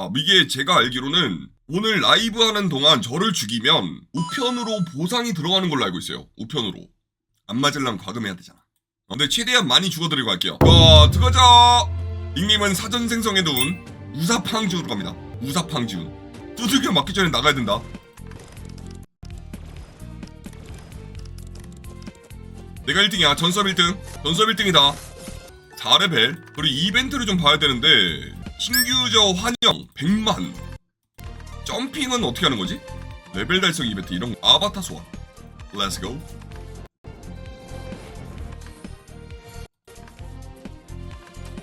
아, 이게 제가 알기로는 오늘 라이브 하는 동안 저를 죽이면 우편으로 보상이 들어가는 걸로 알고 있어요. 우편으로. 안 맞으려면 과금해야 되잖아. 어, 근데 최대한 많이 죽어드리고 갈게요. 자, 들어가자! 닉님은 사전 생성해둔 우사팡지우로 갑니다. 우사팡지우. 두들겨 맞기 전에 나가야 된다. 내가 1등이야. 전섭 1등. 전섭 1등이다. 4레벨. 그리고 이벤트를 좀 봐야 되는데 신규 저 환영 100만. 점핑은 어떻게 하는 거지? 레벨 달성 이벤트 이런 거. 아바타 소환. Let's go.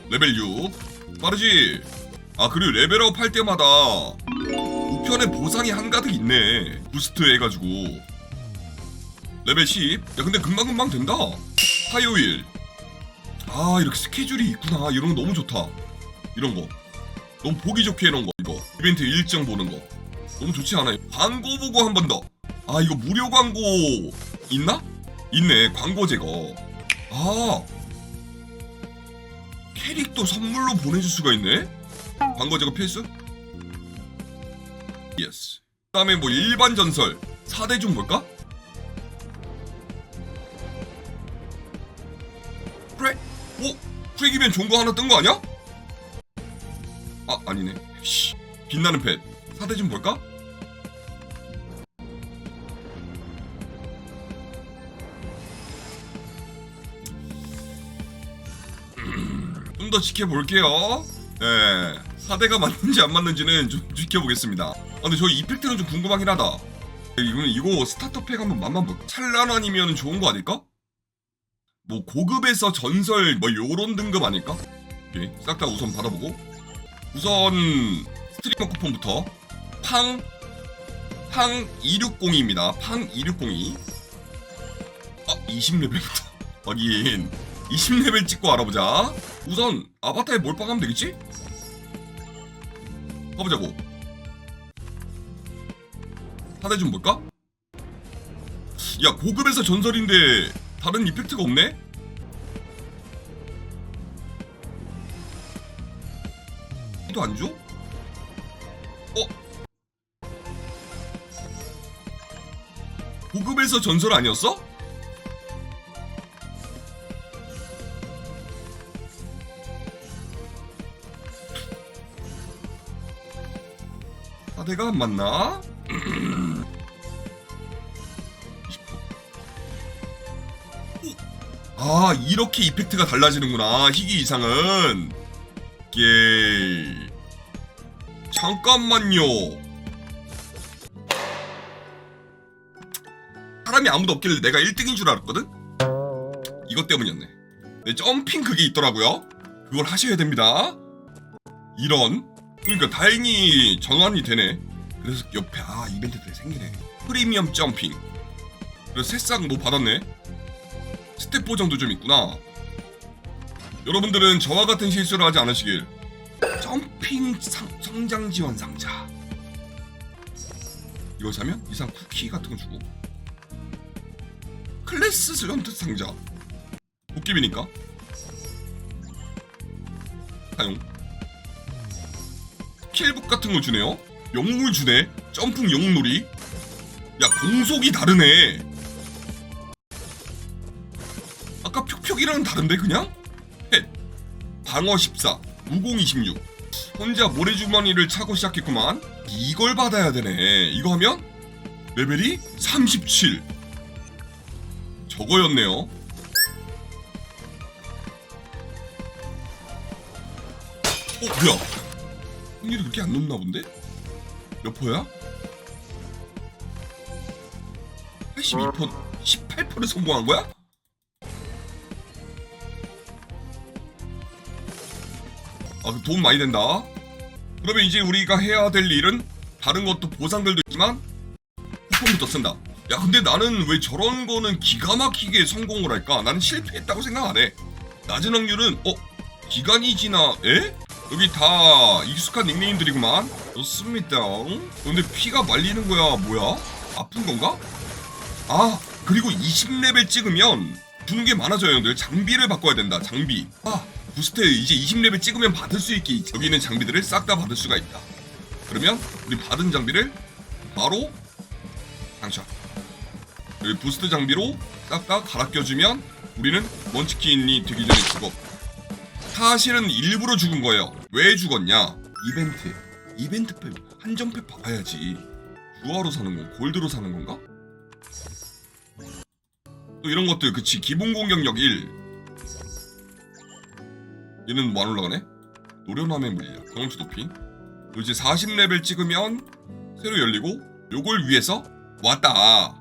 레벨 6. 빠르지? 아 그리고 레벨업 할 때마다 우편에 보상이 한가득 있네. 부스트 해가지고. 레벨 10. 야 근데 금방금방 된다. 화요일. 아 이렇게 스케줄이 있구나. 이런 거 너무 좋다. 이런 거. 너무 보기 좋게 해놓은 거 이거. 이벤트 일정 보는 거. 너무 좋지 않아요? 광고 보고 한 번 더. 아 이거 무료 광고 있나? 있네. 광고 제거. 아 캐릭도 선물로 보내줄 수가 있네. 광고 제거 필수? 예스. 그 다음에 뭐 일반 전설 4대 좀 볼까? 그래? 오? 프레기면 좋은 거 하나 뜬 거 아니야? 아 아니네 씨 빛나는 펫 사대 좀 볼까? 좀 더 지켜볼게요 네 사대가 맞는지 안 맞는지는 좀 지켜보겠습니다 아, 근데 저 이펙트는 좀 궁금하긴 하다 이거, 이거 스타터 팩 한번 맛만 볼까? 찰나난이면 좋은 거 아닐까? 뭐 고급에서 전설 뭐 요런 등급 아닐까? 싹 다 우선 받아보고 우선 스트리머 쿠폰부터 팡, 팡 260입니다. 팡 260이. 아, 20레벨부터. 확인. 20레벨 찍고 알아보자. 우선 아바타에 몰빵하면 되겠지? 가보자고. 사대 좀 볼까? 야, 고급에서 전설인데 다른 이펙트가 없네? 이도 안 줘? 어? 고급에서 전설 아니었어? 아 내가 안 맞나? 20%. 아 이렇게 이펙트가 달라지는구나 희귀 이상은 예 잠깐만요. 사람이 아무도 없길래 내가 1등인 줄 알았거든? 이것 때문이었네. 네, 점핑 그게 있더라고요. 그걸 하셔야 됩니다. 이런. 그러니까 다행히 전환이 되네. 그래서 옆에 아 이벤트들이 생기네. 프리미엄 점핑. 그래서 새싹 뭐 받았네? 스텝 보정도 좀 있구나. 여러분들은 저와 같은 실수를 하지 않으시길 점핑 상, 성장 지원 상자. 이거 사면 이상 쿠키 같은 거 주고. 클래스 슬런트 상자. 도깨비니까. 사용. 스킬북 같은 거 주네요. 영웅을 주네. 점핑 영웅놀이. 야 공속이 다르네. 아까 표 다른데 그냥? 헷. 방어 14 무공 26 혼자 모래주머니를 차고 시작했구만 이걸 받아야 되네 이거 하면 레벨이 37 저거였네요 어 뭐야 확률이 그렇게 안 높나 본데? 몇 퍼야? 82% 18%를 성공한 거야? 아, 그돈 많이 된다. 그러면 이제 우리가 해야 될 일은 다른 것도 보상들도 있지만 쿠폰부터 쓴다. 야, 근데 나는 왜 저런 거는 기가 막히게 성공을 할까? 나는 실패했다고 생각 안 해. 낮은 확률은 어 기간이 지나 에? 여기 다 익숙한 닉네임들이구만. 좋습니다. 근데 피가 말리는 거야 뭐야? 아픈 건가? 아 그리고 20레벨 찍으면 주는 게 많아져요 형들 장비를 바꿔야 된다 장비 아 부스트 이제 20레벨 찍으면 받을 수 있게 여기 있는 장비들을 싹 다 받을 수가 있다 그러면 우리 받은 장비를 바로 장착. 여기 부스트 장비로 싹 다 갈아 껴주면 우리는 먼치킨이 되기 전에 죽어. 사실은 일부러 죽은 거예요. 왜 죽었냐? 이벤트. 이벤트 팩 한정팩 받아야지. 주화로 사는 거, 골드로 사는 건가? 또 이런 것들 그치 기본 공격력 1 얘는 뭐안 올라가네? 노련함의 물량 경험치 높이 또 이제 40레벨 찍으면 새로 열리고 요걸 위해서 왔다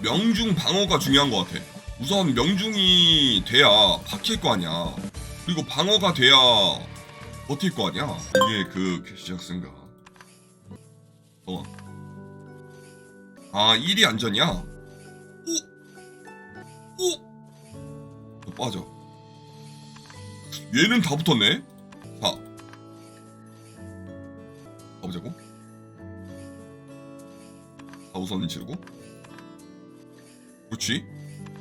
명중 방어가 중요한 것 같아 우선 명중이 돼야 박힐 거 아니야 그리고 방어가 돼야 버틸 거 아니야 이게 그 시작승가 어. 아 1이 안전이야? 오! 오! 또 빠져 얘는 다 붙었네 4 가보자고 4 우선은 지르고 그렇지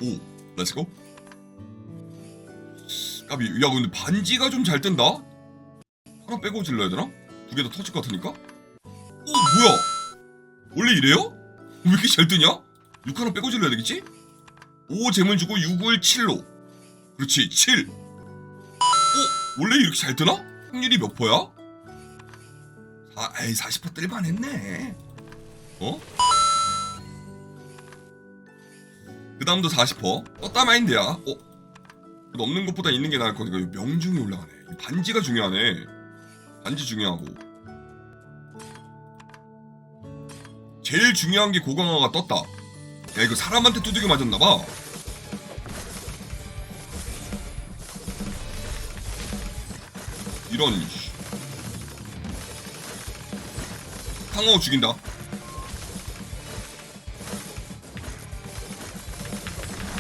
5 렛츠고 까비 야 근데 반지가 좀 잘 뜬다 하나 빼고 질러야 되나? 두 개 다 터질 것 같으니까 오 뭐야 원래 이래요? 왜 이렇게 잘 뜨냐? 6 하나 빼고 질러야 되겠지? 5 재물 주고 6을 7로 그렇지 7 어? 원래 이렇게 잘 뜨나? 확률이 몇 퍼야? 아, 에이 40% 뜰만 했네 어? 그 다음도 40% 떴다 마인드야 어? 넘는 것보다 있는 게 나을 거니까 명중이 올라가네 이 반지가 중요하네 반지 중요하고 제일 중요한 게 고강화가 떴다 야 이거 사람한테 두들겨 맞았나봐 이런. 씨. 상어 죽인다.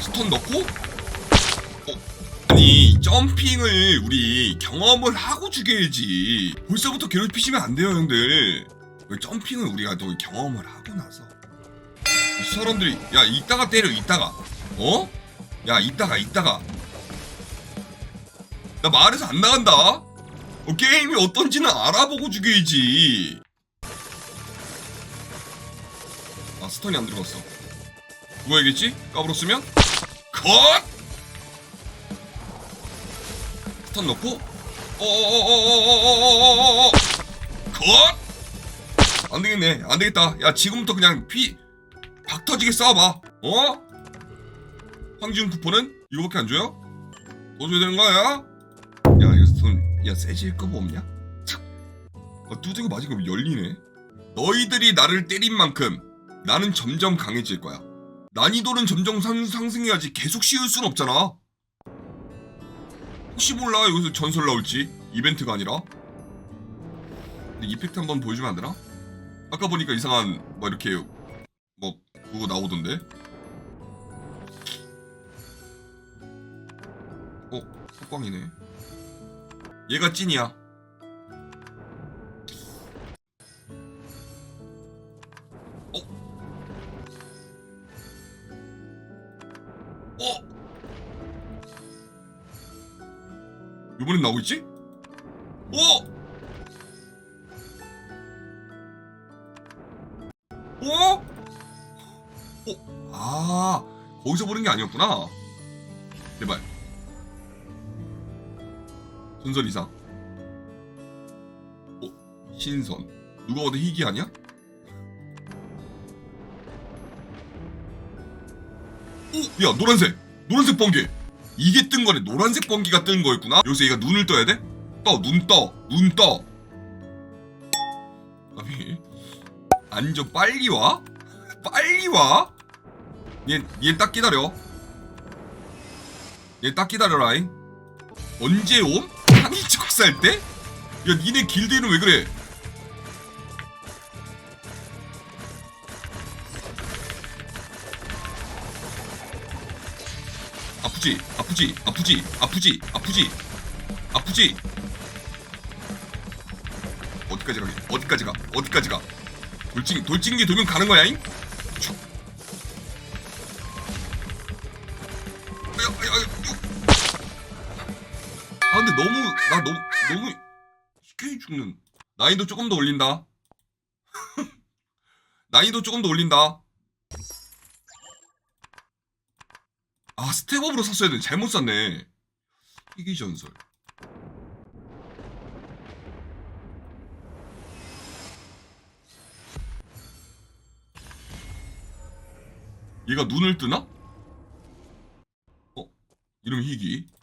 스턴 넣고? 어, 아니 점핑을 우리 경험을 하고 죽여야지. 벌써부터 괴롭히시면 안 돼요 형들. 왜 점핑을 우리가 또 경험을 하고 나서? 이 사람들이 야 이따가 때려 이따가. 어? 야 이따가 이따가. 나 말해서 안 나간다 어, 게임이 어떤지는 알아보고 죽여야지 아 스턴이 안 들어갔어 누가야겠지? 까불었으면 컷! 스턴 넣고 컷! 안 되겠네 안 되겠다 야 지금부터 그냥 피 박 터지게 싸워봐 어? 황지훈 쿠폰은 이거밖에 안 줘요? 더 줘야 되는 거야? 야 세질 거 없냐? 참. 아, 두드겨 거 열리네 너희들이 나를 때린 만큼 나는 점점 강해질 거야 난이도는 점점 상, 상승해야지 계속 쉬울 순 없잖아 혹시 몰라 여기서 전설 나올지 이벤트가 아니라 근데 이펙트 한번 보여주면 안 되나? 아까 보니까 이상한 뭐 이렇게 뭐 그거 나오던데 어? 석광이네 얘가 찐이야 어? 어? 이번엔 나오고 있지? 어? 어? 어? 아 거기서 보는 게 아니었구나 전설 이상 어? 신선 누가 봐도 희귀 아니야? 오! 야 노란색! 노란색 번개! 이게 뜬 거네 노란색 번개가 뜬 거였구나 여기서 얘가 눈을 떠야 돼? 떠! 눈 떠! 눈 떠! 아니 앉아 빨리 와? 빨리 와? 얘, 얘딱 기다려 얘 딱 기다려라잉 언제 옴? 살 때? 야 니네 길드는 왜 그래? 아프지 아프지 아프지 아프지 아프지 아프지. 어디까지 가게 어디까지 가? 어디까지 가? 돌진 돌진기 돌면 가는 거야잉 근데 너무 나 너무 너무 쉽게 죽는 난이도 조금 더 올린다 난이도 조금 더 올린다. 아 스텝업으로 샀어야 돼. 잘못 샀네. 희귀 전설. 얘가 눈을 뜨나? 어? 이름 희귀.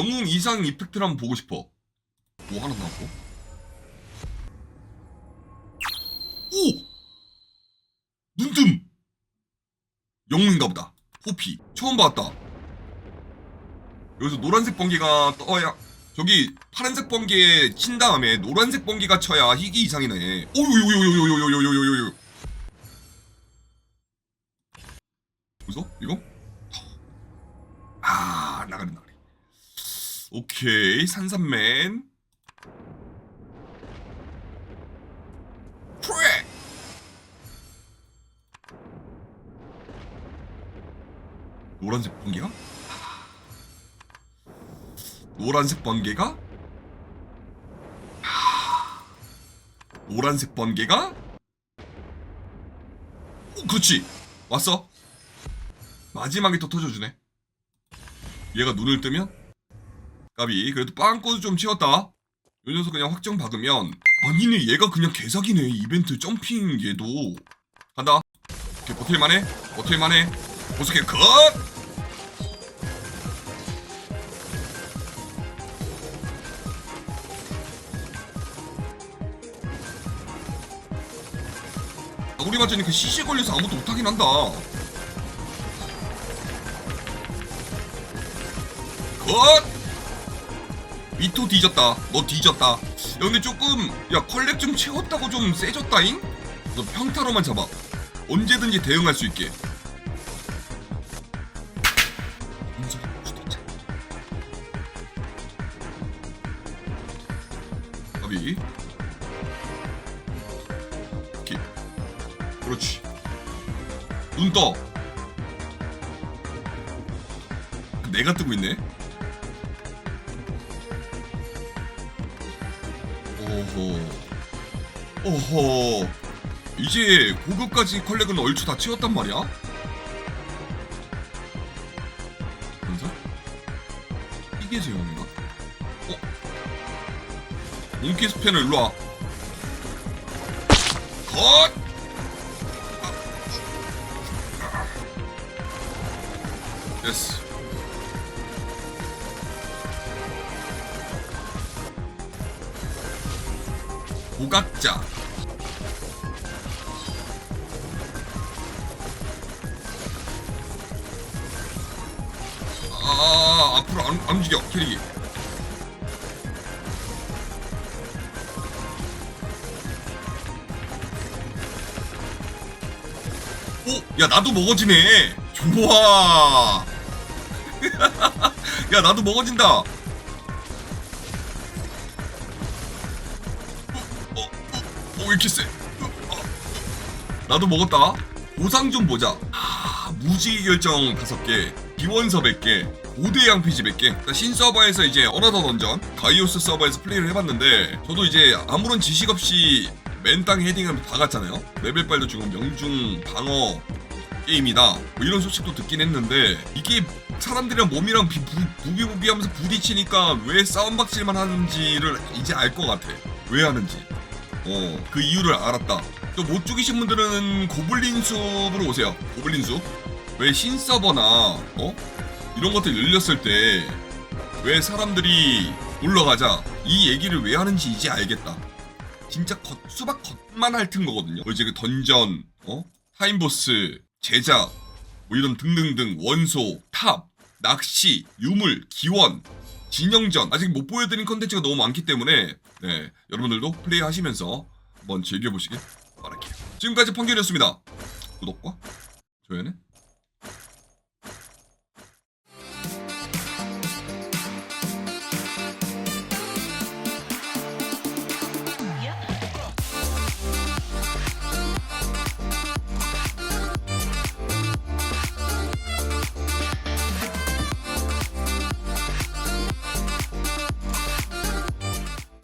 영웅 이상 이펙트를 한번 보고 싶어. 뭐 하나 나왔고? 오! 눈뜸! 영웅인가 보다. 호피. 처음 봤다. 여기서 노란색 번개가 떠야 저기 파란색 번개에 친 다음에 노란색 번개가 쳐야 희귀 이상이네. 오요요요요요요요요요요. 무서? 이거? 아 나가리 나가리. 오케이 산산맨. 프레. 노란색 번개가? 노란색 번개가? 하... 노란색 번개가? 오, 그렇지. 왔어. 마지막에 또 터져주네. 얘가 눈을 뜨면? 까비. 그래도 빵꾸도 좀 치웠다. 요 녀석 그냥 확정 박으면 아니네 얘가 그냥 개사기네 이벤트 점핑 얘도 간다 오케이 버틸만해 버틸만해 보석해 컷 우리 맞자니 그 CC 걸려서 아무것도 못하긴 한다. 컷! 미토 뒤졌다. 너 뒤졌다. 야, 근데 조금, 야, 컬렉 좀 채웠다고 좀 세졌다잉? 너 평타로만 잡아. 언제든지 대응할 수 있게. 가비. 오케이. 그렇지. 눈 떠. 내가 뜨고 있네. 오호. 이제 고급까지 컬렉은 얼추 다 채웠단 말이야? 연사? 이게 제형인가? 어? 몽키 스팬을 일로 와. 컷! 아, 앞으로 안, 안 움직여, 캐릭이. 오, 야, 나도 먹어지네. 좋아. 야, 나도 먹어진다. 어, 어, 어, 왜 이렇게 세? 어, 어. 나도 먹었다. 보상 좀 보자. 아, 무지개 결정 5개, 기원서 100개, 고대 양피지 100개. 신 서버에서 이제 어나더 던전, 가이오스 서버에서 플레이를 해봤는데, 저도 이제 아무런 지식 없이 맨땅 헤딩을 박았잖아요. 레벨빨도 주고 명중 방어 게임이다. 뭐 이런 소식도 듣긴 했는데, 이게 사람들이랑 몸이랑 비, 부, 부비부비하면서 부딪히니까 왜 싸움박질만 하는지를 이제 알 것 같아. 왜 하는지. 어, 그 이유를 알았다. 또 못 죽이신 분들은 고블린 숲으로 오세요. 고블린 숲. 왜 신서버나, 어? 이런 것들 열렸을 때, 왜 사람들이 올라가자. 이 얘기를 왜 하는지 이제 알겠다. 진짜 겉, 수박 겉만 핥은 거거든요. 뭐 이제 그 던전, 어? 타임보스, 제작, 뭐 이런 등등등, 원소, 탑, 낚시, 유물, 기원, 진영전 아직 못 보여드린 컨텐츠가 너무 많기 때문에 네 여러분들도 플레이 하시면서 한번 즐겨보시길 바랄게요 지금까지 펑결이었습니다 구독과 좋아요는